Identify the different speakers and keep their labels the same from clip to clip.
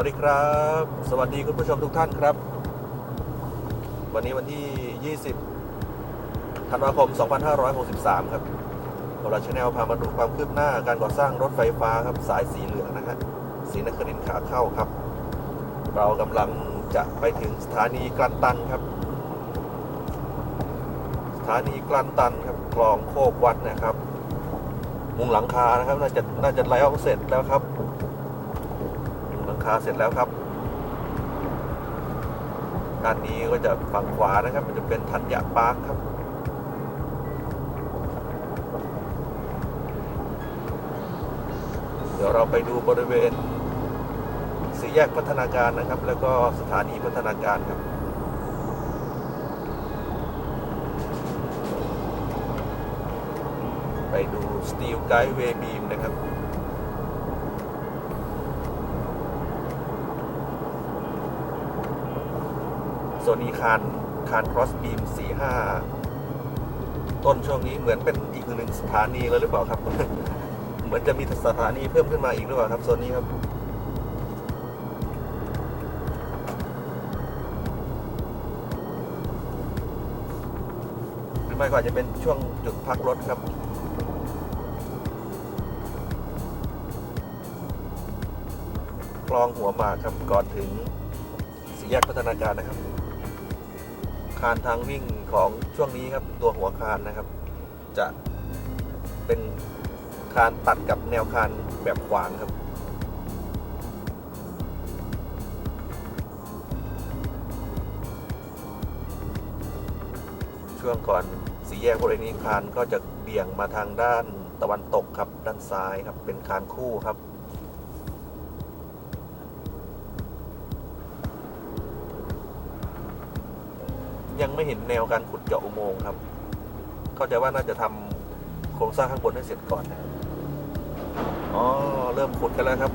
Speaker 1: วัสดีครับ สวัสดีคุณผู้ชมทุกท่านครับ วันนี้วันที่ 20 ธันวาคม 2563 ครับโอราชแนลพามาดูความคืบหน้าการก่อสร้างรถไฟฟ้าครับสายสีเหลืองนะฮะสีนครินขาเข้าครับ เรากำลังจะไปถึงสถานีกลันตันครับ สถานีกลันตันครับคลองโคกวัดนะครับ มุงหลังคานะครับ น่าจะน่าจะแล้วเสร็จแล้วครับาเสร็จแล้วครับด้านนี้ก็จะฝั่งขวานะครับ มันจะเป็นธัญญาปาร์คครับ เดี๋ยวเราไปดูบริเวณสี่แยกพัฒนาการนะครับ แล้วก็สถานีพัฒนาการครับไปดูสตีลไกด์เวบีมนะครับ โซนีคานคานครอสบีม45 ต้นช่วงนี้เหมือนเป็นอีกหนึ่งสถานีเลยหรือเปล่าครับ เหมือนจะมีสถานีเพิ่มขึ้นมาอีกหรือเปล่าครับโซนนี้ครับหรือไม่ก็อาจจะเป็นช่วงจุดพักรถครับคลองหัวหมากครับก่อนถึงสี่แยกพัฒนาการนะครับ คานทางวิ่งของช่วงนี้ครับตัวหัวคานนะครับ จะเป็นคานตัดกับแนวคานแบบขวางครับ ช่วงก่อนสี่แยกบริเวณนี้คานก็จะเบี่ยงมาทางด้านตะวันตกครับด้านซ้ายครับเป็นคานคู่ครับ ยังไม่เห็นแนวการขุดเจาะอุโมงค์ครับ เข้าใจว่าน่าจะทำโครงสร้างข้างบนให้เสร็จก่อนนะอ๋อเริ่มขุดกันแล้วครับ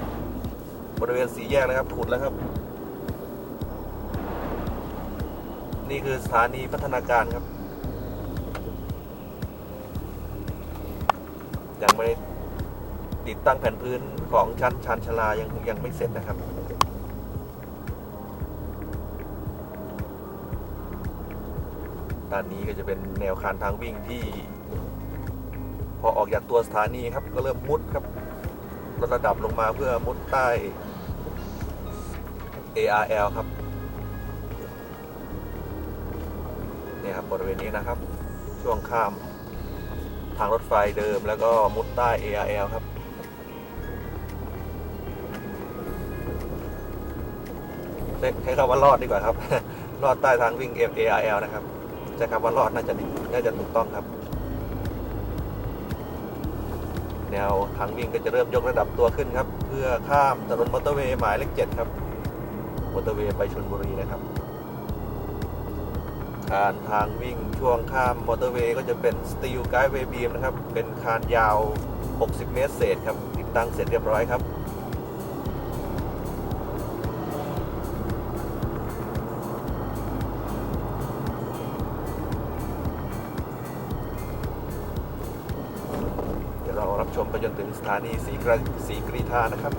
Speaker 1: บริเวณสีแยกนะครับขุดแล้วครับ นี่คือสถานีพัฒนาการครับ ยังไม่ติดตั้งแผ่นพื้นของชั้นชานชลายังยังไม่เสร็จนะครับ ด้านนี้ก็จะเป็นแนวคานทางวิ่งที่ พอออกจากตัวสถานีครับ ก็เริ่มมุดครับลดระดับลงมาเพื่อมุดใต้ ARL ครับเนี่ยครับบริเวณนี้นะครับ ช่วงข้ามทางรถไฟเดิมแล้วก็มุดใต้ ARL ครับใช้คำว่ารอดดีกว่าครับ รอดใต้ทางวิ่ง ARL นะครับ ใช้คำว่ารอดน่าจะดีน่าจะถูกต้องครับ แนวทางวิ่งก็จะเริ่มยกระดับตัวขึ้นครับ เพื่อข้ามถนนมอเตอร์เวย์หมายเลขเจ็ดครับมอเตอร์เวย์ไปชลบุรีนะครับ คานทางวิ่งช่วงข้ามมอเตอร์เวย์ก็จะเป็นสตีลไกด์เวย์บีมนะครับ เป็นคานยาว 60 เมตรเศษครับ ติดตั้งเสร็จเรียบร้อยครับ ถึงสถานีสีกระสีกรีธานะครับ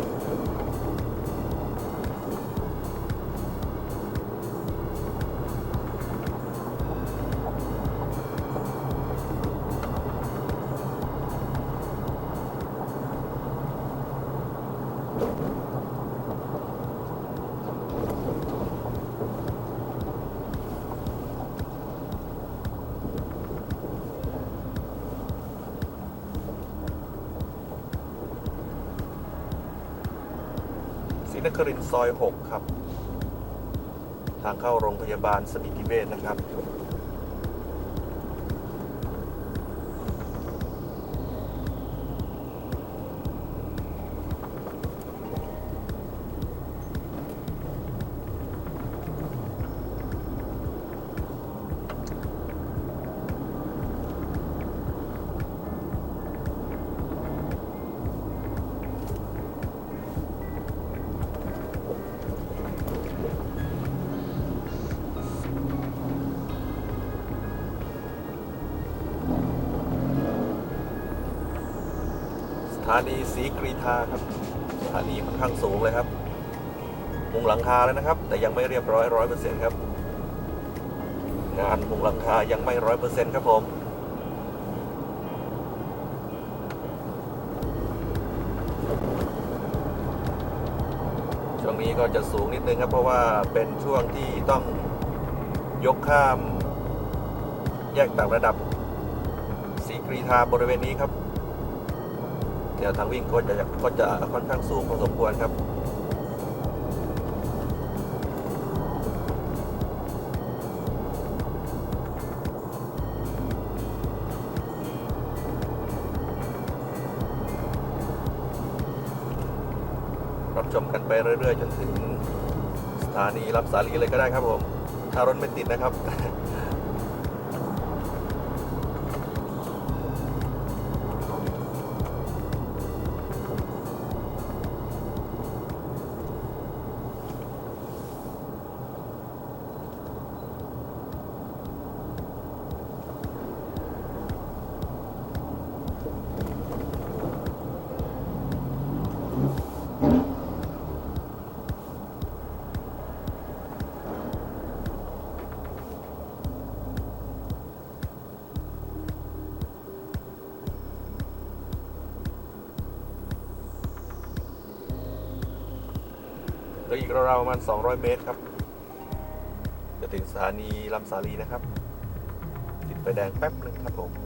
Speaker 1: นครินทร์ซอย 6 ครับ ทางเข้าโรงพยาบาลสมิติเวชนะครับานีสีกรีธาครับสถานีค่อนข้างสูงเลยครับ มุงหลังคาแล้วนะครับ แต่ยังไม่เรียบร้อยร้อยเปอร์เซ็นต์ครับ งานมุงหลังคายังไม่ร้อยเปอร์เซ็นต์ครับผมช่วงนี้ก็จะสูงนิดนึงครับ เพราะว่าเป็นช่วงที่ต้องยกข้าม แยกต่างระดับสีกรีธาบริเวณนี้ครับ แนวทางวิ่งก็จะก็จะค่อนข้างสูงพอสมควรครับรับชมกันไปเรื่อย ๆ จนถึงสถานีรับสาลีเลยก็ได้ครับผม ถ้ารถไม่ติดนะครับ ราวๆประมาณ 200 เมตรครับ จะถึงสถานีลำสาลีนะครับ ติดไฟแดงแป๊บหนึ่งครับผม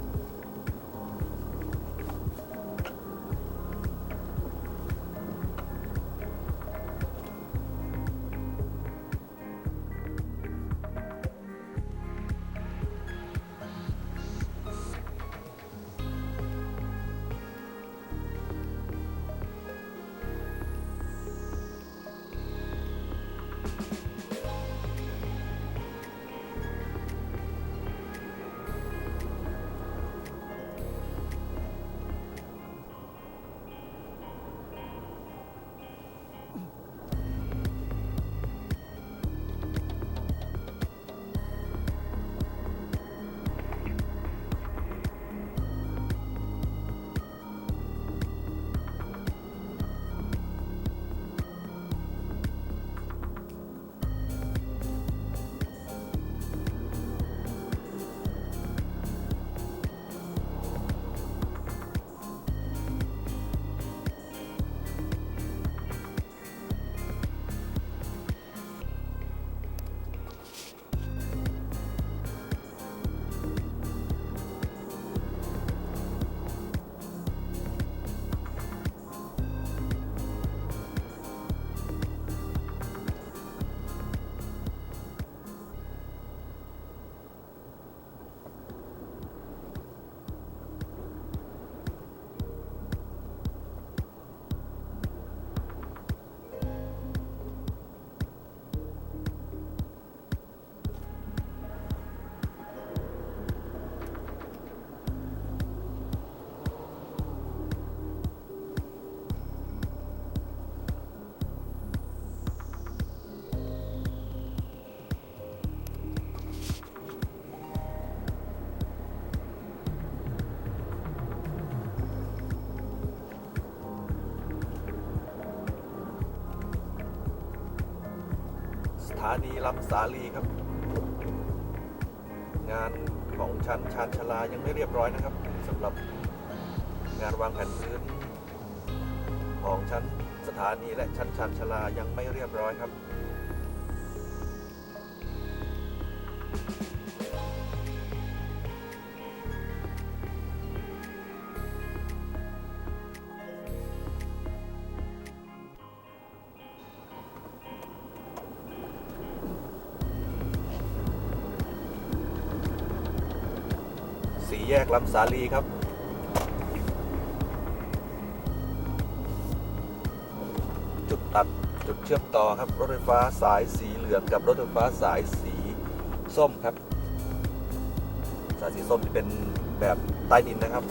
Speaker 1: สถานีลำสาลีครับ งานของชั้นชานชลายังไม่เรียบร้อยนะครับสำหรับงานวางแผนพื้น ของชั้นสถานีและชั้นชานชลายังไม่เรียบร้อยครับ แยกลำสาลีครับ จุดตัดจุดเชื่อมต่อครับ รถไฟฟ้าสายสีเหลืองกับรถไฟฟ้าสายสีส้มครับ สายสีส้มที่เป็นแบบใต้ดินนะครับ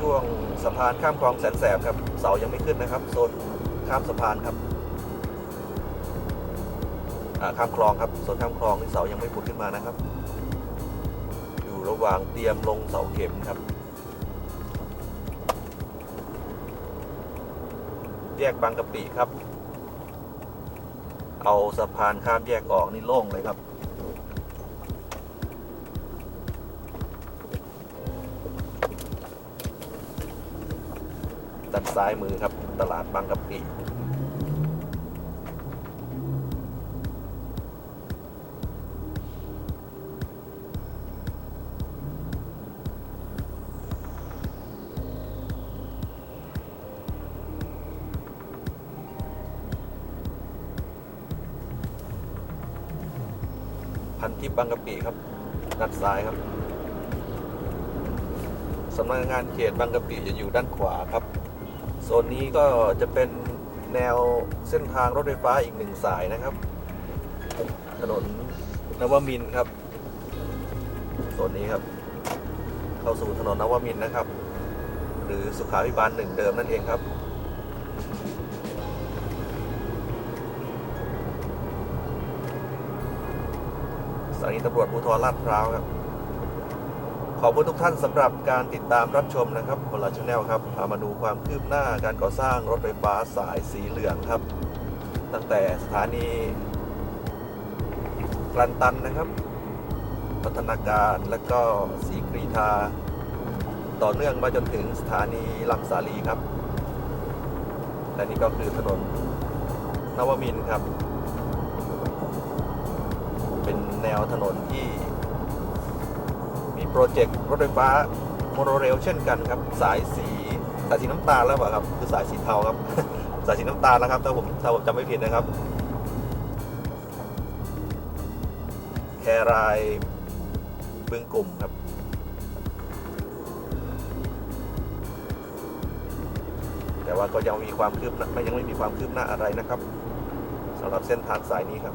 Speaker 1: ช่วงสะพานข้ามคลองแสนแสบครับ เสายังไม่ขึ้นนะครับ โซนข้ามสะพานครับข้ามคลองครับโซนข้ามคลองนี่เสายังไม่ผุดขึ้นมานะครับ อยู่ระหว่างเตรียมลงเสาเข็มครับ แยกบางกะปิครับ เอาสะพานข้ามแยกออกนี่โล่งเลยครับ ด้านซ้ายมือครับ ตลาดบางกะปิพันทิพย์บางกะปิครับด้านซ้ายครับสำนักงานเขตบางกะปิจะอยู่ด้านขวาครับ ซนนี้ก็จะเป็นแนวเส้นทางรถไฟฟ้าอีกหนึ่งสายนะครับ ถนนนวมินทร์ครับโซนนี้ครับ เข้าสู่ถนนนวมินทร์นะครับ หรือสุขาพิบาลหนึ่งเดิมนั่นเองครับสถานีตำรวจภูธรลาดพร้าวครับ ขอบคุณทุกท่านสำหรับการติดตามรับชมนะครับบนลาชแนลครับพามาดูความคืบหน้าการก่อสร้างรถไฟฟ้าสายสีเหลืองครับ ตั้งแต่สถานีกลันตันนะครับ พัฒนาการและก็สีกรีธา ต่อเนื่องมาจนถึงสถานีลำสาลีครับ และนี่ก็คือถนนนวมินครับ เป็นแนวถนนที่ โปรเจกต์รถไฟฟ้าโมโนเรลเช่นกันครับ สายสีสายสีน้ำตาลแล้วเปล่าครับคือสายสีเทาครับ สายสีน้ำตาลนะครับถ้าผมถ้าผมจำไม่ผิดนะครับ แครายบึงกลุ่มครับแต่ว่าก็ยังมีความคืบหน้าไม่ยังไม่มีความคืบหน้าอะไรนะครับสำหรับเส้นทางสายนี้ครับ